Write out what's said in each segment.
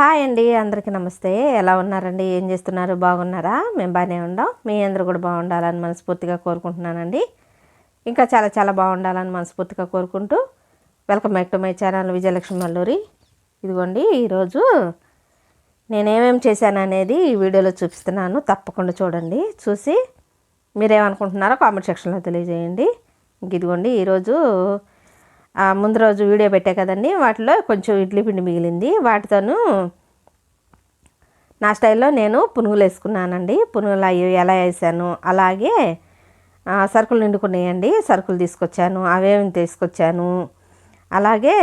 Hi అండి అందరికీ నమస్తే. ఎలా ఉన్నారండి? ఏం చేస్తున్నారు? బాగున్నారా? మేము బాగానే ఉండాం. మీ అందరూ కూడా బాగుండాలని మనస్ఫూర్తిగా కోరుకుంటున్నానండి. ఇంకా చాలా చాలా బాగుండాలని మనస్ఫూర్తిగా కోరుకుంటూ welcome back to my channel Vijayalakshmi Malluri. ఇదిగోండి ఈరోజు నేనేమేం చేశాను అనేది ఈ వీడియోలో చూపిస్తున్నాను. తప్పకుండా చూడండి. చూసి మీరేమనుకుంటున్నారో కామెంట్ సెక్షన్లో తెలియజేయండి. ఇంక ఇదిగోండి ఈరోజు ముందు రోజు వీడియో పెట్టే కదండి. వాటిలో కొంచెం ఇడ్లీ పిండి మిగిలింది. వాటితోను నా స్టైల్లో నేను పునుగులు వేసుకున్నానండి. పునుగులు అవి ఎలా వేసాను అలాగే సరుకులు నిండుకున్నాయండి. సరుకులు తీసుకొచ్చాను అవేమి తీసుకొచ్చాను. అలాగే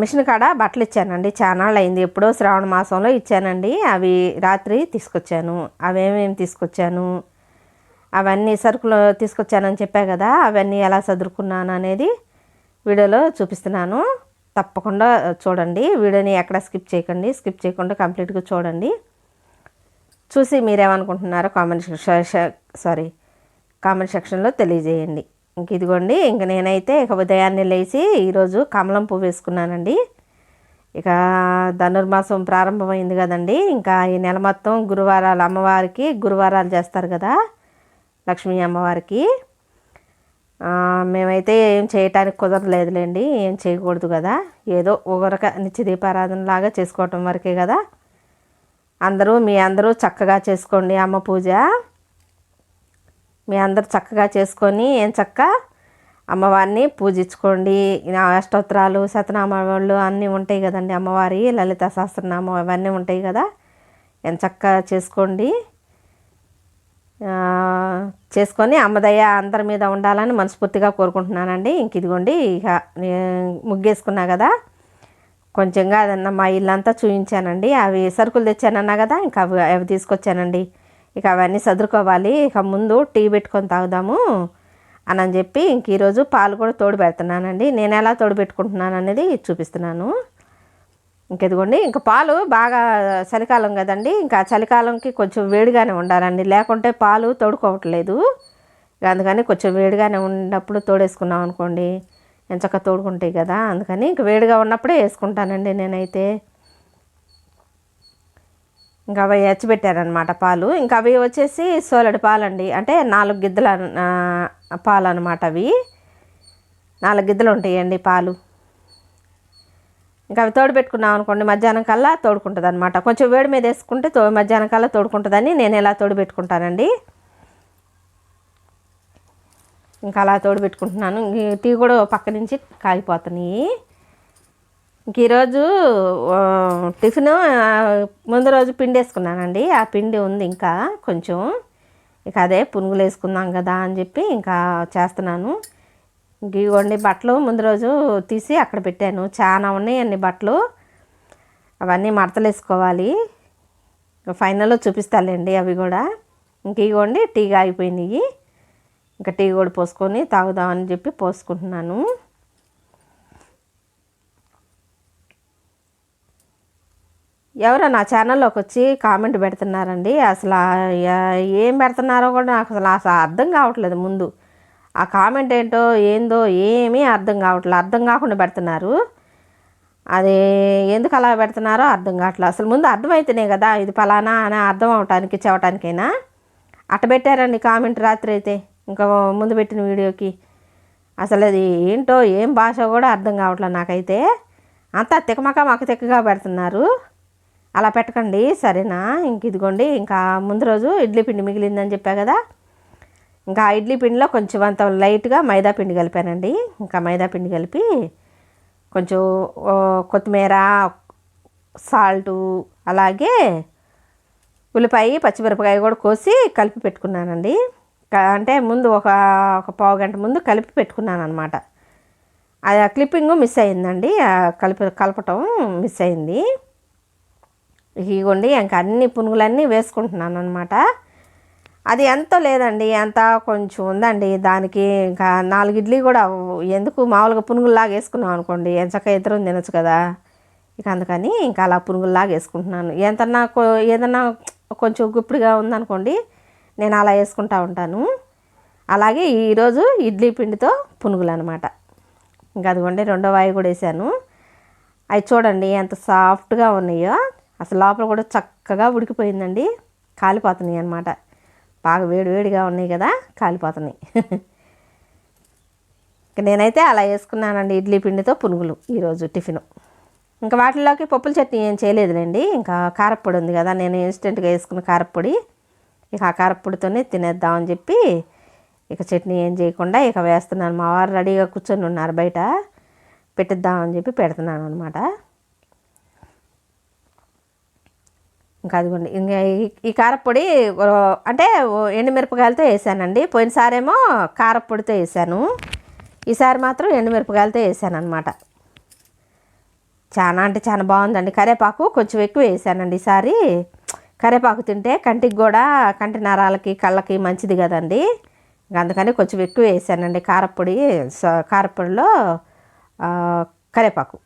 మిషన్ కాడ బట్టలు ఇచ్చానండి. చానాళ్ళు అయింది ఎప్పుడో శ్రావణ మాసంలో ఇచ్చానండి. అవి రాత్రి తీసుకొచ్చాను. అవేమేమి తీసుకొచ్చాను? అవన్నీ సరుకులు తీసుకొచ్చానని చెప్పా కదా. అవన్నీ ఎలా చదువుకున్నాను అనేది వీడియోలో చూపిస్తున్నాను. తప్పకుండా చూడండి. వీడియోని ఎక్కడ స్కిప్ చేయకండి. స్కిప్ చేయకుండా కంప్లీట్గా చూడండి. చూసి మీరేమనుకుంటున్నారో కామెంట్ సెక్షన్ సారీ కామెంట్ సెక్షన్లో తెలియజేయండి. ఇంక ఇదిగోండి ఇంక నేనైతే ఇక ఉదయాన్నే లేచి ఈరోజు కమలం పువ్వు వేసుకున్నానండి. ఇక ధనుర్మాసం ప్రారంభమైంది కదండి. ఇంకా ఈ నెల మొత్తం గురువారాలు అమ్మవారికి గురువారాలు చేస్తారు కదా లక్ష్మీ అమ్మవారికి. మేమైతే ఏం చేయటానికి కుదరలేదులేండి ఏం చేయకూడదు కదా. ఏదో ఒకరక నిత్య దీపారాధనలాగా చేసుకోవటం వరకే కదా. అందరూ మీ అందరూ చక్కగా చేసుకోండి అమ్మ పూజ. మీ అందరూ చక్కగా చేసుకొని ఏం చక్క అమ్మవారిని పూజించుకోండి. అష్టోత్తరాలు శతనామాలు అన్నీ ఉంటాయి కదండి అమ్మవారి లలిత సహస్రనామం అవన్నీ ఉంటాయి కదా. ఏం చేసుకోండి. చేసుకొని అమ్మదయ్య అందరి మీద ఉండాలని మనస్ఫూర్తిగా కోరుకుంటున్నానండి. ఇంక ఇదిగోండి ఇక ముగ్గేసుకున్నా కదా కొంచెంగా అదన్నా మా ఇల్లంతా చూపించానండి అవి సరుకులు తెచ్చానన్నా కదా ఇంకా అవి అవి తీసుకొచ్చానండి. ఇక అవన్నీ సదురుకోవాలి. ఇక ముందు టీ పెట్టుకొని తాగుదాము అని అని చెప్పి ఇంక ఈరోజు పాలు కూడా తోడు పెడుతున్నానండి. నేను ఎలా తోడు పెట్టుకుంటున్నాను అనేది చూపిస్తున్నాను. ఇంకెదిగోండి ఇంకా పాలు బాగా చలికాలం కదండి ఇంకా చలికాలంకి కొంచెం వేడిగానే ఉండాలండి. లేకుంటే పాలు తోడుకోవట్లేదు. అందుకని కొంచెం వేడిగానే ఉన్నప్పుడు తోడేసుకున్నాం అనుకోండి ఎంచక్క తోడుకుంటాయి కదా అందుకని ఇంక వేడిగా ఉన్నప్పుడే వేసుకుంటానండి నేనైతే. ఇంకా అవి ఎచ్చబెట్టారనమాట పాలు. ఇంకా అవి వచ్చేసి సోలడి పాలండి అంటే నాలుగు గిద్దల పాలు అనమాట అవి. నాలుగు గిద్దలు ఉంటాయండి పాలు. ఇంకా అవి తోడు పెట్టుకున్నాం అనుకోండి మధ్యాహ్నం కల్లా తోడుకుంటుంది అనమాట కొంచెం వేడి మీద వేసుకుంటే తో మధ్యాహ్నం కల్లా తోడుకుంటుందని నేను ఎలా తోడు పెట్టుకుంటానండి ఇంకా అలా తోడు పెట్టుకుంటున్నాను టీ కూడా పక్క నుంచి కాగిపోతున్నాయి. ఇంక ఈరోజు టిఫిన్ ముందు రోజు పిండి వేసుకున్నానండి ఆ పిండి ఉంది ఇంకా కొంచెం. ఇక అదే పునుగులు వేసుకుందాం కదా అని చెప్పి ఇంకా చేస్తున్నాను. ఇవ్వండి బట్టలు ముందు రోజు తీసి అక్కడ పెట్టాను. చాలా ఉన్నాయి అన్ని బట్టలు. అవన్నీ మడతలు వేసుకోవాలి ఫైనల్లో చూపిస్తాలేండి అవి కూడా. ఇంక ఇవ్వండి టీ ఆగిపోయినాయి ఇంకా టీ కూడా పోసుకొని తాగుదామని చెప్పి పోసుకుంటున్నాను. ఎవరో నా ఛానల్లోకి వచ్చి కామెంట్ పెడుతున్నారండి. అసలు ఏం పెడుతున్నారో కూడా నాకు అసలు అసలు అర్థం కావట్లేదు ముందు. ఆ కామెంట్ ఏంటో ఏందో ఏమీ అర్థం కావట్లేదు అర్థం కాకుండా పెడుతున్నారు. అది ఎందుకు అలా పెడుతున్నారో అర్థం కావట్లేదు అసలు ముందు అర్థమైతేనే కదా ఇది ఫలానా అని అర్థం అవటానికి చెప్పటానికైనా అట్ట పెట్టారండి కామెంట్ రాత్రి అయితే ఇంకా ముందు పెట్టిన వీడియోకి. అసలు అది ఏంటో ఏం భాష కూడా అర్థం కావట్లేదు నాకైతే. అంతా తికమక మాకు తిక్కగా పెడుతున్నారు. అలా పెట్టకండి సరేనా? ఇంక ఇదిగోండి ఇంకా ముందు రోజు ఇడ్లీ పిండి మిగిలిందని చెప్పా కదా. ఇంకా ఆ ఇడ్లీ పిండిలో కొంచెం అంత లైట్గా మైదా పిండి కలిపానండి. ఇంకా మైదా పిండి కలిపి కొంచెం కొత్తిమీర సాల్టు అలాగే ఉల్లిపాయ పచ్చిమిరపకాయ కూడా కోసి కలిపి పెట్టుకున్నానండి. అంటే ముందు ఒక ఒక పావు గంట ముందు కలిపి పెట్టుకున్నాను అనమాట అది ఆ క్లిప్పింగ్ మిస్ అయిందండి. కలిపి కలపటం మిస్ అయింది. ఇగోండి ఇంకా అన్ని పునుగులన్నీ వేసుకుంటున్నాను అనమాట అది ఎంతో లేదండి అంత కొంచెం ఉందండి. దానికి ఇంకా నాలుగు ఇడ్లీ కూడా ఎందుకు మామూలుగా పునుగుల్లాగా వేసుకున్నాం అనుకోండి ఎంచక్క ఇద్దరం తినొచ్చు కదా. ఇక అందుకని ఇంకా అలా పునుగుల్లాగా వేసుకుంటున్నాను. ఎంతన్నా నాకు ఏదన్నా కొంచెం గుప్పిడిగా ఉందనుకోండి నేను అలా వేసుకుంటా ఉంటాను. అలాగే ఈరోజు ఇడ్లీ పిండితో పునుగులు అనమాట ఇంకా అదిగోండి రెండో వాయి కూడా వేసాను. అవి చూడండి ఎంత సాఫ్ట్గా ఉన్నాయో. అసలు లోపల కూడా చక్కగా ఉడికిపోయిందండి. కాలిపోతున్నాయి అనమాట బాగా వేడివేడిగా ఉన్నాయి కదా కాలిపోతున్నాయి. ఇంక నేనైతే అలా వేసుకున్నానండి ఇడ్లీ పిండితో పునుగులు ఈరోజు టిఫిన్. ఇంకా వాటిలోకి పప్పుల చట్నీ ఏం చేయలేదులేండి ఇంకా కారప్పొడి ఉంది కదా నేను ఇన్స్టెంట్గా వేసుకున్న కారప్పొడి ఇక ఆ కారప్పొడితోనే తినేద్దామని చెప్పి ఇక చట్నీ ఏం చేయకుండా ఇక వేస్తున్నాను. మా వారు రెడీగా కూర్చొని ఉన్నారు బయట పెట్టిద్దామని చెప్పి పెడుతున్నాను అనమాట ఇంకా అదిగోండి. ఇంకా ఈ- కారపొడి అంటే ఎండుమిరపకాయలతో వేసానండి. పోయినసారేమో కారపొడితో వేసాను. ఈసారి మాత్రం ఎండుమిరపకాయలతో వేసాను అనమాట చాలా అంటే చాలా బాగుందండి. కరేపాకు కొంచెం ఎక్కువ వేసానండి ఈసారి. కరివేపాకు తింటే కంటికి కూడా కంటి నరాలకి కళ్ళకి మంచిది కదండి. అందుకని కొంచెం ఎక్కువ వేసానండి కారప్పొడి కారపొడిలో కారప్పొడిలో కరివేపాకు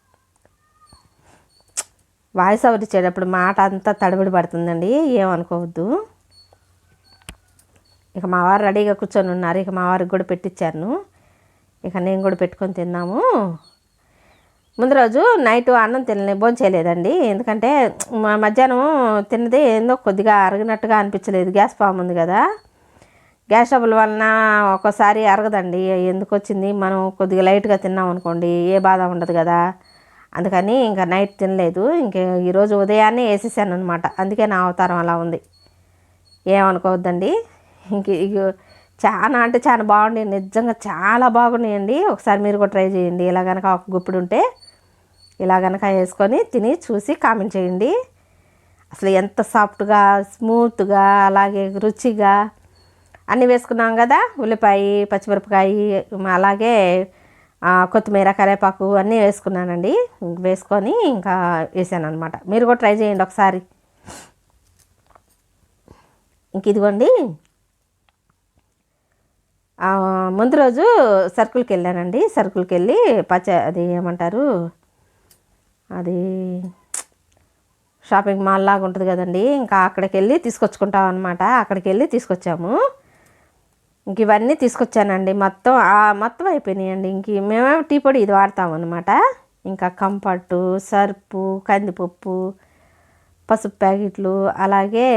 వాయిస్ అవుట్ ఇచ్చేటప్పుడు మాట అంతా తడబడి పడుతుందండి. ఏమనుకోవద్దు ఇక మా వారు రెడీగా కూర్చొని ఉన్నారు. ఇక మా వారికి కూడా పెట్టించాను ఇక నేను కూడా పెట్టుకొని తిన్నాము. ముందు రోజు నైట్ అన్నం తినలే భోంచేయలేదండి ఎందుకంటే మా మధ్యాహ్నం తిన్నది ఏందో కొద్దిగా అరగినట్టుగా అనిపించలేదు. గ్యాస్ ఫామ్ ఉంది కదా. గ్యాస్ ట్రబుల్ వలన ఒక్కోసారి అరగదండి. ఎందుకు వచ్చింది? మనం కొద్దిగా లైట్గా తిన్నాం అనుకోండి ఏ బాధ ఉండదు కదా. అందుకని ఇంకా నైట్ తినలేదు. ఇంక ఈరోజు ఉదయాన్నే వేసేసాను అనమాట అందుకే నా అవతారం అలా ఉంది. ఏమనుకోవద్దండి. ఇంక చాలా అంటే చాలా బాగుండి. నిజంగా చాలా బాగున్నాయండి. ఒకసారి మీరు కూడా ట్రై చేయండి. ఇలా కనుక ఒక గుప్పిడు ఉంటే ఇలా కనుక వేసుకొని తిని చూసి కామెంట్ చేయండి. అసలు ఎంత సాఫ్ట్గా స్మూత్గా అలాగే రుచిగా అన్నీ వేసుకున్నాం కదా. ఉల్లిపాయ పచ్చిమిరపకాయ అలాగే కొత్తిమీర కరివేపాకు అన్నీ వేసుకున్నానండి. వేసుకొని ఇంకా వేసాను అనమాట మీరు కూడా ట్రై చేయండి ఒకసారి. ఇంక ఇదిగోండి. ముందు రోజు సర్కుల్కి వెళ్ళానండి. సర్కుల్కి వెళ్ళి పచ్చ అది ఏమంటారు? అది షాపింగ్ మాల్ లాగా ఉంటుంది కదండి. ఇంకా అక్కడికి వెళ్ళి తీసుకొచ్చుకుంటాం అనమాట అక్కడికి వెళ్ళి తీసుకొచ్చాము. ఇంక ఇవన్నీ తీసుకొచ్చానండి. మొత్తం మొత్తం అయిపోయినాయండి. ఇంక మేమేమో టీ పొడి ఇది వాడతాం అనమాట ఇంకా కంఫర్టు సర్పు కందిపప్పు పసుపు ప్యాకెట్లు అలాగే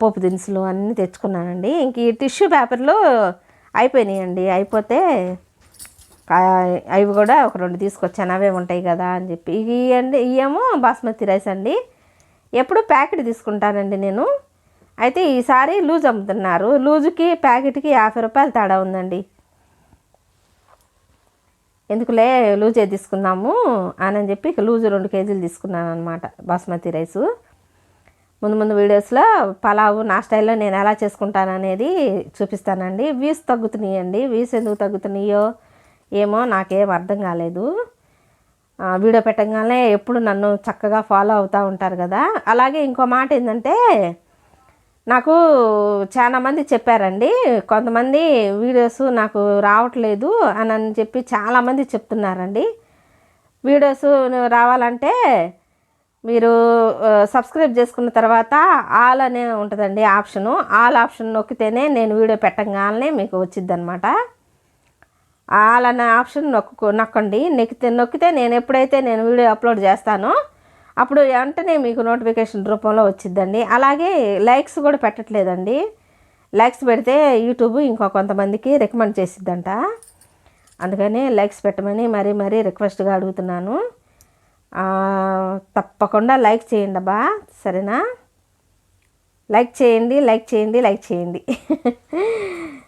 పోపు దినుసులు అన్నీ తెచ్చుకున్నానండి. ఇంక ఈ టిష్యూ పేపర్లు అయిపోయినాయండి. అయిపోతే అవి కూడా ఒక రెండు తీసుకొచ్చాను. అవే ఉంటాయి కదా అని చెప్పి. ఇవి అండి ఇవేమో బాస్మతి రైస్ అండి. ఎప్పుడు ప్యాకెట్ తీసుకుంటానండి నేను. అయితే ఈసారి లూజ్ అమ్ముతున్నారు. లూజుకి ప్యాకెట్కి యాభై రూపాయలు తేడా ఉందండి. ఎందుకులే లూజే తీసుకుందాము అని చెప్పి ఇక లూజు రెండు కేజీలు తీసుకున్నాను అనమాట బాస్మతి రైసు. ముందు ముందు వీడియోస్లో పలావు నా స్టైల్లో నేను ఎలా చేసుకుంటాను అనేది చూపిస్తానండి. వ్యూస్ తగ్గుతున్నాయండి. వ్యూస్ ఎందుకు తగ్గుతున్నాయో ఏమో నాకేం అర్థం కాలేదు. వీడియో పెట్టగానే ఎప్పుడు నన్ను చక్కగా ఫాలో అవుతూ ఉంటారు కదా. అలాగే ఇంకో మాట ఏంటంటే నాకు చాలామంది చెప్పారండి. కొంతమంది వీడియోస్ నాకు రావట్లేదు అని అని చెప్పి చాలామంది చెప్తున్నారండి. వీడియోస్ రావాలంటే మీరు సబ్స్క్రైబ్ చేసుకున్న తర్వాత ఆల్ అనే ఉంటుందండి ఆప్షను. ఆల్ ఆప్షన్ నొక్కితేనే నేను వీడియో పెట్టగానే మీకు వచ్చింది అనమాట ఆల్ అనే ఆప్షన్ నొక్కు నొక్కండి. నొక్కితే నొక్కితే నేను ఎప్పుడైతే నేను వీడియో అప్లోడ్ చేస్తానో అప్పుడు వెంటనే మీకు నోటిఫికేషన్ రూపంలో వచ్చిద్దండి. అలాగే లైక్స్ కూడా పెట్టట్లేదండి. లైక్స్ పెడితే యూట్యూబ్ ఇంకో కొంతమందికి రికమెండ్ చేసిద్దంట. అందుకని లైక్స్ పెట్టమని మరీ మరీ రిక్వెస్ట్గా అడుగుతున్నాను. తప్పకుండా లైక్ చేయండి అబ్బా. సరేనా? లైక్ చేయండి లైక్ చేయండి లైక్ చేయండి.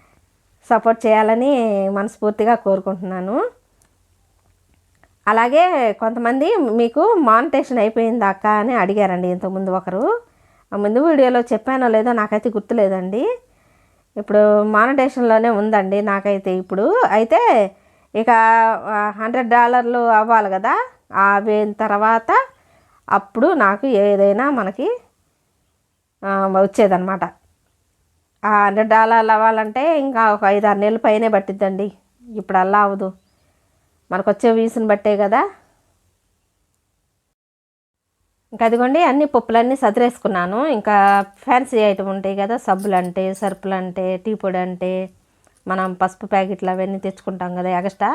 సపోర్ట్ చేయాలని మనస్ఫూర్తిగా కోరుకుంటున్నాను. అలాగే కొంతమంది మీకు మానిటేషన్ అయిపోయిందా అక్క అని అడిగారండి ఇంతకుముందు ఒకరు. ఆ ముందు వీడియోలో చెప్పానో లేదో నాకైతే గుర్తులేదండి. ఇప్పుడు మానిటేషన్లోనే ఉందండి నాకైతే ఇప్పుడు. అయితే ఇక హండ్రెడ్ డాలర్లు అవ్వాలి కదా. అయిన తర్వాత అప్పుడు నాకు ఏదైనా మనకి వచ్చేదన్నమాట. ఆ హండ్రెడ్ డాలర్లు అవ్వాలంటే ఇంకా ఒక ఐదు ఆరు నెలల పైనే పట్టిద్దండి. ఇప్పుడు అలా అవ్వదు. మనకు వచ్చే వీసుని బట్టే కదా? ఇంకా అదిగోండి అన్ని పప్పులన్నీ సదిరేసుకున్నాను. ఇంకా ఫ్యాన్సీ ఐటమ్ ఉంటాయి కదా సబ్బులు అంటే సరుపులు అంటే టీ పొడి అంటే మనం పసుపు ప్యాకెట్లు అవన్నీ తెచ్చుకుంటాం కదా ఎగస్ట్రా?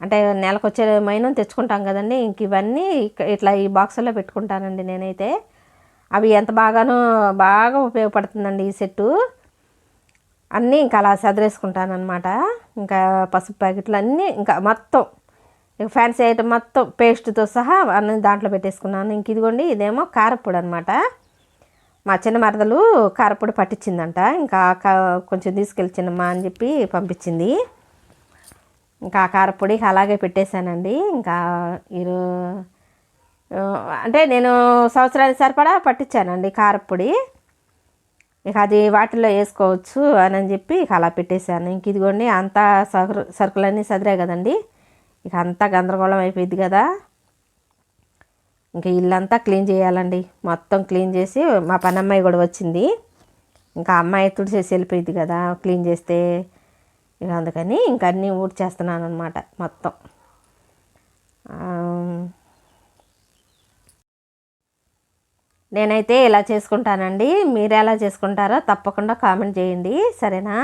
అంటే నెలకు వచ్చే మైనం తెచ్చుకుంటాం కదండి. ఇంక ఇవన్నీ ఇట్లా ఈ బాక్సుల్లో పెట్టుకుంటానండి నేనైతే. అవి ఎంత బాగానో బాగా ఉపయోగపడుతుందండి ఈ సెట్టు. అన్నీ ఇంకా అలా సదిరేసుకుంటాను అనమాట ఇంకా పసుపు ప్యాకెట్లు అన్నీ ఇంకా మొత్తం ఇక ఫ్యాన్సీ ఐటమ్ మొత్తం పేస్ట్తో సహా అన్ని దాంట్లో పెట్టేసుకున్నాను. ఇంక ఇదిగోండి ఇదేమో కారపొడి అనమాట మా చిన్న మరదలు కారపొడి పట్టించిందంట. ఇంకా కొంచెం తీసుకెళ్ళి చిన్నమ్మ అని చెప్పి పంపించింది. ఇంకా ఆ కారపొడి అలాగే పెట్టేశానండి. ఇంకా ఈరో అంటే నేను సంవత్సరానికి సరిపడా పట్టించానండి కారపొడి. ఇక అది వాటిల్లో వేసుకోవచ్చు అని అని చెప్పి ఇక అలా పెట్టేశాను. ఇంక ఇదిగోండి అంతా సరుకు సరుకులన్నీ సదిరాయి కదండి. ఇక అంతా గందరగోళం అయిపోయింది కదా. ఇంకా ఇల్లంతా క్లీన్ చేయాలండి. మొత్తం క్లీన్ చేసి మా పని అమ్మాయి కూడా వచ్చింది. ఇంకా అమ్మాయి తుడిచేసి వెళ్ళిపోయింది కదా క్లీన్ చేస్తే. ఇక అందుకని ఇంక అన్నీ ఊడ్చేస్తున్నాను అనమాట మొత్తం నేనైతే ఇలా చేసుకుంటానండి. మీరు ఎలా చేసుకుంటారో తప్పకుండా కామెంట్ చేయండి. సరేనా?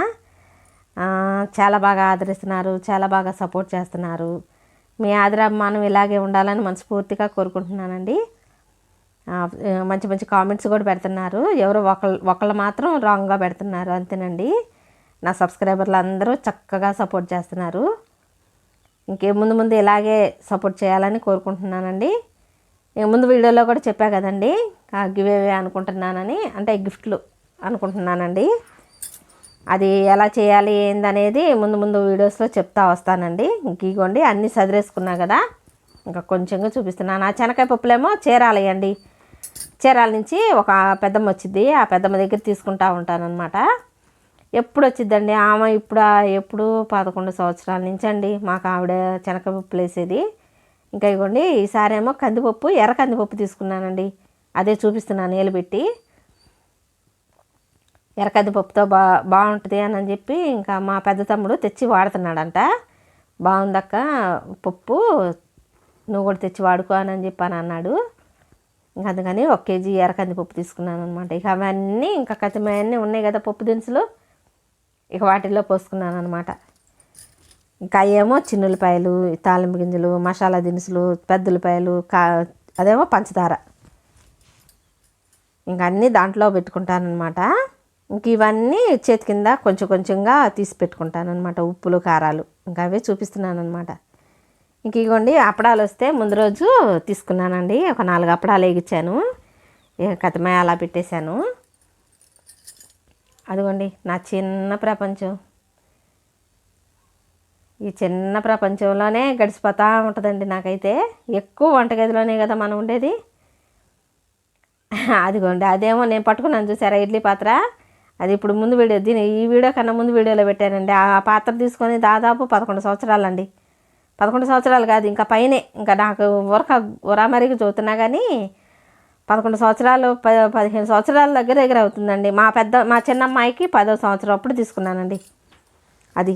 చాలా బాగా ఆదరిస్తున్నారు చాలా బాగా సపోర్ట్ చేస్తున్నారు. మీ ఆదరాభిమానం ఇలాగే ఉండాలని మనస్ఫూర్తిగా కోరుకుంటున్నానండి. మంచి మంచి కామెంట్స్ కూడా పెడుతున్నారు. ఎవరో ఒకళ్ళు ఒకళ్ళు మాత్రం రాంగ్గా పెడుతున్నారు అంతేనండి. నా సబ్స్క్రైబర్లు అందరూ చక్కగా సపోర్ట్ చేస్తున్నారు. ఇంకే ముందు ముందు ఇలాగే సపోర్ట్ చేయాలని కోరుకుంటున్నానండి. ముందు వీడియోలో కూడా చెప్పా కదండి గివ్ అవే అనుకుంటున్నానని అంటే గిఫ్ట్లు అనుకుంటున్నానండి. అది ఎలా చేయాలి ఏందనేది ముందు ముందు వీడియోస్లో చెప్తా వస్తానండి. ఇంక ఇగోండి అన్నీ సదిరేసుకున్నా కదా ఇంకా కొంచెంగా చూపిస్తున్నాను. ఆ శనకాయ పప్పులేమో చీరాలయండి. చీరాల నుంచి ఒక పెద్దమ్మ వచ్చింది ఆ పెద్దమ్మ దగ్గర తీసుకుంటా ఉంటానన్నమాట. ఎప్పుడు వచ్చిద్దండి ఆమె ఇప్పుడు ఎప్పుడు? పదకొండు సంవత్సరాల నుంచి అండి మాకు ఆవిడ శనగ పప్పులు వేసేది ఇంకా ఇవ్వండి ఈసారేమో కందిపప్పు ఎర్ర కందిపప్పు తీసుకున్నానండి. అదే చూపిస్తున్నాను నీళ్ళు పెట్టి. ఎర్ర కందిపప్పుతో బా బాగుంటుంది అని అని చెప్పి ఇంకా మా పెద్ద తమ్ముడు తెచ్చి వాడుతున్నాడంట. బాగుందక్క పప్పు నువ్వు కూడా తెచ్చి వాడుకో అని చెప్పి అని అన్నాడు. ఇంకా అందుకని ఒక కేజీ ఎరకంది పప్పు తీసుకున్నాను అనమాట ఇక అవన్నీ ఇంకా కతిమయన్నీ ఉన్నాయి కదా పప్పు దినుసులు. ఇక వాటిల్లో పోసుకున్నాను అనమాట ఇంకా ఏమో చిన్నులపాయలు తాలింపు గింజలు మసాలా దినుసులు పెద్దలపాయలు కా అదేమో పంచదార. ఇంకా అన్నీ దాంట్లో పెట్టుకుంటానమాట ఇంక ఇవన్నీ చేతి కింద కొంచెం కొంచెంగా తీసి పెట్టుకుంటాను అనమాట ఉప్పులు కారాలు ఇంకా అవే చూపిస్తున్నాను అనమాట ఇంక ఇగోండి అప్పడాలు వస్తే ముందు రోజు తీసుకున్నానండి. ఒక నాలుగు అప్పడాలు వేగించాను కథమే కథమయ అలా పెట్టేశాను. అదిగోండి నా చిన్న ప్రపంచం. ఈ చిన్న ప్రపంచంలోనే గడిచిపోతూ ఉంటుందండి నాకైతే. ఎక్కువ వంటగదిలోనే కదా మనం ఉండేది. అదిగోండి అదేమో నేను పట్టుకున్నాను చూసారా ఇడ్లీ పాత్ర. అది ఇప్పుడు ముందు వీడియో దీని ఈ వీడియో కన్నా ముందు వీడియోలో పెట్టానండి. ఆ పాత్ర తీసుకొని దాదాపు పదకొండు సంవత్సరాలండి. పదకొండు సంవత్సరాలు కాదు ఇంకా పైనే. ఇంకా నాకు ఉరక ఉరామరిగి చూస్తున్నా కానీ పదకొండు సంవత్సరాలు ప పదిహేను సంవత్సరాల దగ్గర దగ్గర అవుతుందండి. మా పెద్ద మా చిన్నమ్మాయికి పదో సంవత్సరం అప్పుడు తీసుకున్నానండి. అది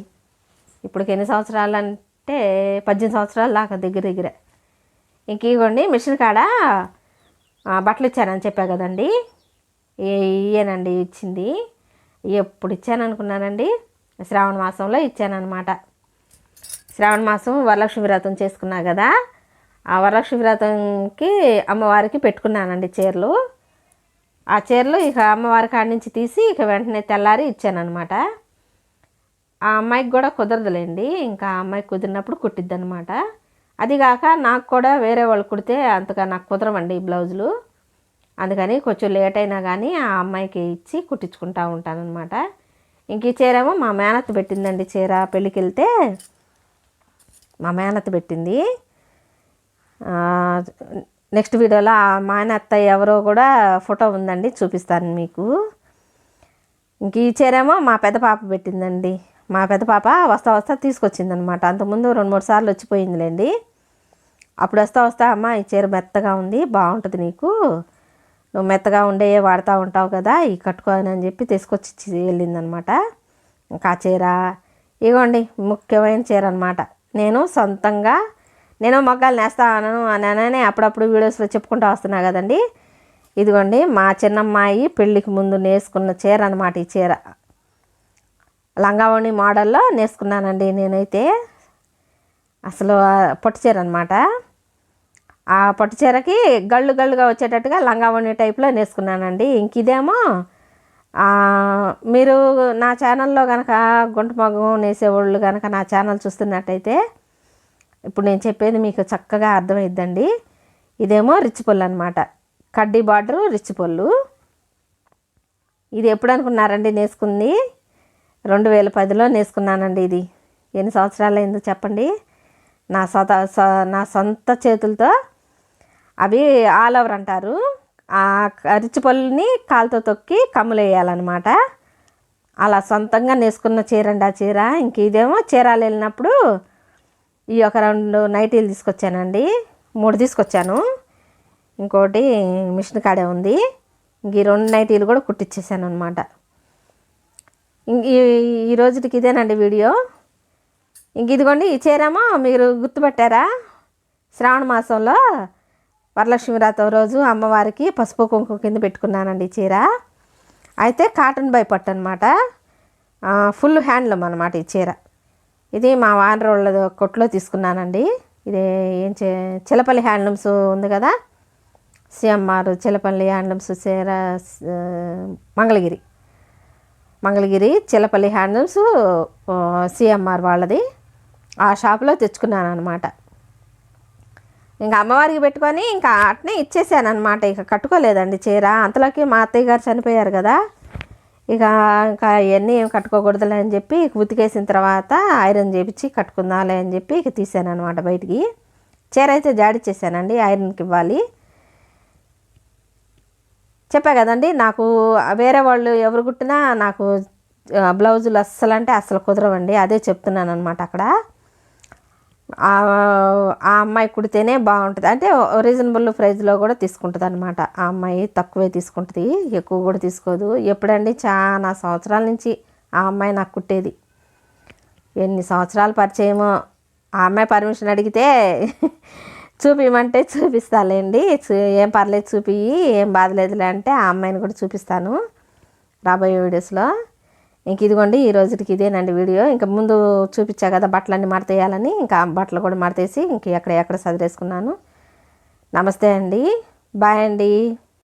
ఇప్పటికి ఎన్ని సంవత్సరాలు అంటే పద్దెనిమిది సంవత్సరాలు దాకా దగ్గర దగ్గర. ఇంక ఇవ్వండి మిషన్ కాడ బట్టలు ఇచ్చారని చెప్పా కదండి. ఏ- ఇచ్చింది. ఎప్పుడు ఇచ్చాను అనుకున్నానండి. శ్రావణ మాసంలో ఇచ్చానమాట శ్రావణ మాసం వరలక్ష్మి వ్రతం చేసుకున్నా కదా ఆ వరలక్ష్మి వ్రతంకి అమ్మవారికి పెట్టుకున్నానండి చీరలు. ఆ చీరలు ఇక అమ్మవారి కాడి నుంచి తీసి ఇక వెంటనే తెల్లారి ఇచ్చానమాట ఆ అమ్మాయికి కూడా కుదరదులేండి ఇంకా ఆ అమ్మాయికి కుదిరినప్పుడు కుట్టిద్ది అనమాట అదిగాక నాకు కూడా వేరే వాళ్ళు కుడితే అంతగా నాకు కుదరవండి ఈ బ్లౌజులు. అందుకని కొంచెం లేట్ అయినా కానీ ఆ అమ్మాయికి ఇచ్చి కుట్టించుకుంటా ఉంటానన్నమాట. ఇంక ఈ చీర ఏమో మా మేనత్ పెట్టిందండి చీర పెళ్ళికి వెళ్తే మా మేనత్ పెట్టింది. నెక్స్ట్ వీడియోలో ఆ మేనత్త ఎవరో కూడా ఫోటో ఉందండి చూపిస్తాను మీకు. ఇంక ఈ చీరేమో మా పెద్ద పాప పెట్టిందండి. మా పెద్ద పాప వస్తా వస్తా తీసుకొచ్చిందనమాట అంతకుముందు రెండు మూడు సార్లు వచ్చిపోయిందిలేండి. అప్పుడు వస్తా వస్తా అమ్మ ఈ చీర మెత్తగా ఉంది బాగుంటుంది నీకు. నువ్వు మెత్తగా ఉండే వాడుతూ ఉంటావు కదా ఈ కట్టుకోని అని చెప్పి తీసుకొచ్చి వెళ్ళిందనమాట. ఇంకా ఆ చీర ఇగోండి ముఖ్యమైన చీర అనమాట నేను సొంతంగా నేను మొగ్గాలు నేస్తా అని అననే అప్పుడప్పుడు వీడియోస్లో చెప్పుకుంటూ వస్తున్నా కదండి. ఇదిగోండి మా చిన్నమ్మాయి పెళ్ళికి ముందు నేసుకున్న చీర అనమాట ఈ చీర. లంగావణి మోడల్లో నేసుకున్నానండి నేనైతే. అసలు పొట్టు చీర అనమాట ఆ పట్టు చీరకి గళ్ళు గళ్ళుగా వచ్చేటట్టుగా లంగా ఓణి టైప్లో నేసుకున్నానండి. ఇంక ఇదేమో మీరు నా ఛానల్లో కనుక గుంటమగం నేసేవాళ్ళు కనుక నా ఛానల్ చూస్తున్నట్టయితే ఇప్పుడు నేను చెప్పేది మీకు చక్కగా అర్థమైద్దండి. ఇదేమో రిచ్ పళ్ళు అనమాట కడ్డీ బార్డరు రిచ్ పళ్ళు ఇది ఎప్పుడు అనుకున్నారండి నేసుకుంది రెండు వేల పదిలో నేసుకున్నానండి ఇది. ఎన్ని సంవత్సరాలు అయిందో చెప్పండి. నా సొంత నా సొంత చేతులతో అవి ఆల్ ఓవర్ అంటారు. ఆ రిచ్ పళ్ళుని కాలుతో తొక్కి కమ్ములు వేయాలన్నమాట అలా సొంతంగా నేసుకున్న చీరండి ఆ చీర. ఇంక ఇదేమో చీరాలు వెళ్ళినప్పుడు ఈ ఒక రెండు నైటీలు తీసుకొచ్చానండి. మూడు తీసుకొచ్చాను. ఇంకోటి మిషన్ కాడే ఉంది. ఇంక ఈ రెండు నైటీలు కూడా కుట్టించేసాను అనమాట ఈ ఈ రోజుకి ఇదేనండి వీడియో. ఇంక ఇదిగోండి ఈ చీరేమో మీరు గుర్తుపెట్టారా? శ్రావణ మాసంలో వరలక్ష్మి వ్రతం రోజు అమ్మవారికి పసుపు కుంకుమ కింద పెట్టుకున్నానండి చీర. అయితే కాటన్ బై పట్టు అనమాట ఫుల్ హ్యాండ్లూమ్ అనమాట ఈ చీర. ఇది మా వానరోళ్ళ కొట్లో తీసుకున్నానండి. ఇది ఏం చే చిలపల్లి హ్యాండ్లూమ్స్ ఉంది కదా? సిఎంఆర్ చిలపల్లి హ్యాండ్లూమ్స్ చీర మంగళగిరి. మంగళగిరి చిలపల్లి హ్యాండ్లూమ్స్ సిఎంఆర్ వాళ్ళది. ఆ షాప్లో తెచ్చుకున్నాను అనమాట ఇంకా అమ్మవారికి పెట్టుకొని ఇంకా అట్నే ఇచ్చేసాను అనమాట ఇక కట్టుకోలేదండి చీర. అంతలోకి మా అత్తయ్య గారు చనిపోయారు కదా. ఇక ఇంకా ఇవన్నీ ఏం కట్టుకోకూడదులే అని చెప్పి ఉతికేసిన తర్వాత ఐరన్ చేపించి కట్టుకుందాలే అని చెప్పి ఇక తీసాను అనమాట బయటికి. చీర అయితే జాడిచ్చేసానండి ఐరన్కి ఇవ్వాలి. చెప్పా కదండి నాకు వేరే వాళ్ళు ఎవరు కుట్టినా నాకు బ్లౌజులు అస్సలు అంటే అస్సలు కుదరవండి. అదే చెప్తున్నాను అనమాట అక్కడ. ఆ అమ్మాయి కుడితేనే బాగుంటుంది. అంటే రీజనబుల్ ప్రైజ్లో కూడా తీసుకుంటుంది అనమాట ఆ అమ్మాయి తక్కువే తీసుకుంటుంది ఎక్కువ కూడా తీసుకోదు. ఎప్పుడండి? చాలా సంవత్సరాల నుంచి ఆ అమ్మాయి నాకు కుట్టేది. ఎన్ని సంవత్సరాలు పరిచయమో? ఆ అమ్మాయి పర్మిషన్ అడిగితే చూపించమంటే చూపిస్తాలేండి. చూ- ఏం పర్లేదు చూపి ఏం బాధలేదులే అంటే ఆ అమ్మాయిని కూడా చూపిస్తాను రాబోయే వీడియోస్లో ఇంక ఇదిగోండి ఈ రోజుకి ఇదేనండి వీడియో. ఇంకా ముందు చూపించా కదా బట్టలన్నీ మడతేయాలని ఇంకా బట్టలు కూడా మడతేసి ఇంక ఎక్కడ ఎక్కడ సదిరేసుకున్నాను. నమస్తే అండి. బాయ్ అండి.